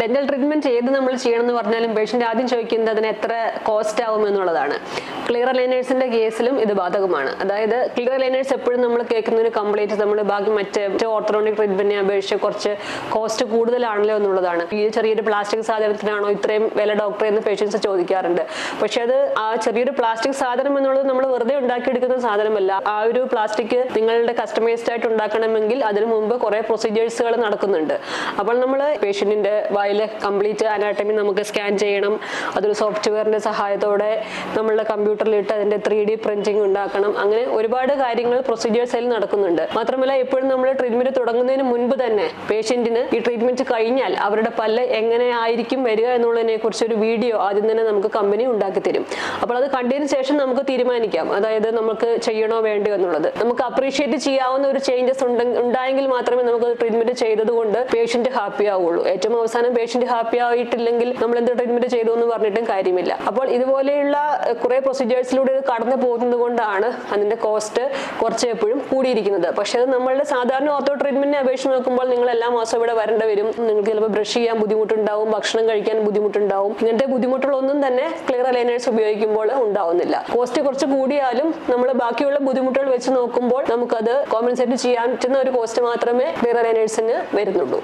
Dental treatment ഏത് നമ്മൾ ചെയ്യണം എന്ന് പറഞ്ഞാലും പേഷ്യന്റ് ആദ്യം ചോദിക്കുന്നത് അതിന് എത്ര കോസ്റ്റ് ആവും എന്നുള്ളതാണ്. ക്ലിയർ ലൈനേഴ്സിന്റെ കേസിലും ഇത് ബാധകമാണ്. അതായത് ക്ലിയർ ലൈനേഴ്സ് എപ്പോഴും നമ്മൾ കേൾക്കുന്ന ഒരു കംപ്ലൈന്റ് നമ്മൾ ബാക്കി മറ്റേ ഓർത്തറോണിക് ട്രീറ്റ്മെന്റിനെ അപേക്ഷിച്ച് കുറച്ച് കോസ്റ്റ് കൂടുതലാണല്ലോ എന്നുള്ളതാണ്. ഈ ചെറിയൊരു പ്ലാസ്റ്റിക് സാധനത്തിനാണോ ഇത്രയും വില ഡോക്ടർ എന്ന് പേഷ്യൻസ് ചോദിക്കാറുണ്ട്. പക്ഷെ അത് ആ ചെറിയൊരു പ്ലാസ്റ്റിക് സാധനം എന്നുള്ളത് നമ്മൾ വെറുതെ ഉണ്ടാക്കിയെടുക്കുന്ന സാധനമല്ല. ആ ഒരു പ്ലാസ്റ്റിക് നിങ്ങളുടെ കസ്റ്റമൈസ്ഡ് ആയിട്ട് ഉണ്ടാക്കണമെങ്കിൽ അതിനു മുമ്പ് കുറെ പ്രൊസീജിയേഴ്സുകൾ നടക്കുന്നുണ്ട്. അപ്പോൾ നമ്മൾ പേഷ്യന്റിന്റെ വായിലെ കംപ്ലീറ്റ് അനാട്ടമി നമുക്ക് സ്കാൻ ചെയ്യണം. അതൊരു സോഫ്റ്റ്വെയറിന്റെ സഹായത്തോടെ നമ്മളുടെ കമ്പ്യൂട്ടറിലിട്ട് അതിന്റെ ത്രീ ഡി പ്രിന്റിംഗ് ഉണ്ടാക്കണം. അങ്ങനെ ഒരുപാട് കാര്യങ്ങൾ പ്രൊസീജിയേഴ്സ് അതിൽ നടക്കുന്നുണ്ട്. മാത്രമല്ല എപ്പോഴും നമ്മൾ ട്രീറ്റ്മെന്റ് തുടങ്ങുന്നതിന് മുൻപ് തന്നെ പേഷ്യന്റിന് ഈ ട്രീറ്റ്മെന്റ് കഴിഞ്ഞാൽ അവരുടെ പല്ല് എങ്ങനെ ആയിരിക്കും വരിക എന്നുള്ളതിനെ കുറിച്ച് ഒരു വീഡിയോ ആദ്യം തന്നെ നമുക്ക് കമ്പനി ഉണ്ടാക്കി തരും. അപ്പോൾ അത് കണ്ടതിന് ശേഷം നമുക്ക് തീരുമാനിക്കാം. അതായത് നമുക്ക് ചെയ്യണോ വേണ്ടോ എന്നുള്ളത്. നമുക്ക് അപ്രീഷിയേറ്റ് ചെയ്യാവുന്ന ഒരു ചേഞ്ചസ് ഉണ്ടായെങ്കിൽ മാത്രമേ നമുക്ക് ട്രീറ്റ്മെന്റ് ചെയ്തത് കൊണ്ട് ഹാപ്പി ആവുള്ളൂ. ഏറ്റവും അവസാനം പേഷ്യന്റ് ഹാപ്പി ആയിട്ടില്ലെങ്കിൽ നമ്മൾ എന്ത് ട്രീറ്റ്മെന്റ് ചെയ്തു എന്ന് പറഞ്ഞിട്ടും കാര്യമില്ല. അപ്പോൾ ഇതുപോലെയുള്ള കുറെ പ്രൊസീജിയേഴ്സിലൂടെ ഇത് കടന്നു പോകുന്നത് കൊണ്ടാണ് അതിന്റെ കോസ്റ്റ് കുറച്ച് എപ്പോഴും കൂടിയിരിക്കുന്നത്. പക്ഷെ അത് നമ്മളുടെ സാധാരണ ഓർത്തോ ട്രീറ്റ്മെന്റിനെ അപേക്ഷിച്ച് നോക്കുമ്പോൾ നിങ്ങൾ എല്ലാ മാസം ഇവിടെ വരേണ്ടി വരും. നിങ്ങൾക്ക് ചിലപ്പോൾ ബ്രഷ് ചെയ്യാൻ ബുദ്ധിമുട്ടുണ്ടാവും ഭക്ഷണം കഴിക്കാൻ ബുദ്ധിമുട്ടുണ്ടാവും. ഇങ്ങനത്തെ ബുദ്ധിമുട്ടുകളൊന്നും തന്നെ ക്ലിയർ അലൈനേഴ്സ് ഉപയോഗിക്കുമ്പോൾ ഉണ്ടാവുന്നില്ല. കോസ്റ്റ് കുറച്ച് കൂടിയാലും നമ്മൾ ബാക്കിയുള്ള ബുദ്ധിമുട്ടുകൾ വെച്ച് നോക്കുമ്പോൾ നമുക്കത് കോമ്പൻസേറ്റ് ചെയ്യാൻ പറ്റുന്ന ഒരു കോസ്റ്റ് മാത്രമേ ക്ലിയർ അലൈനേഴ്സിന് വരുന്നുള്ളൂ.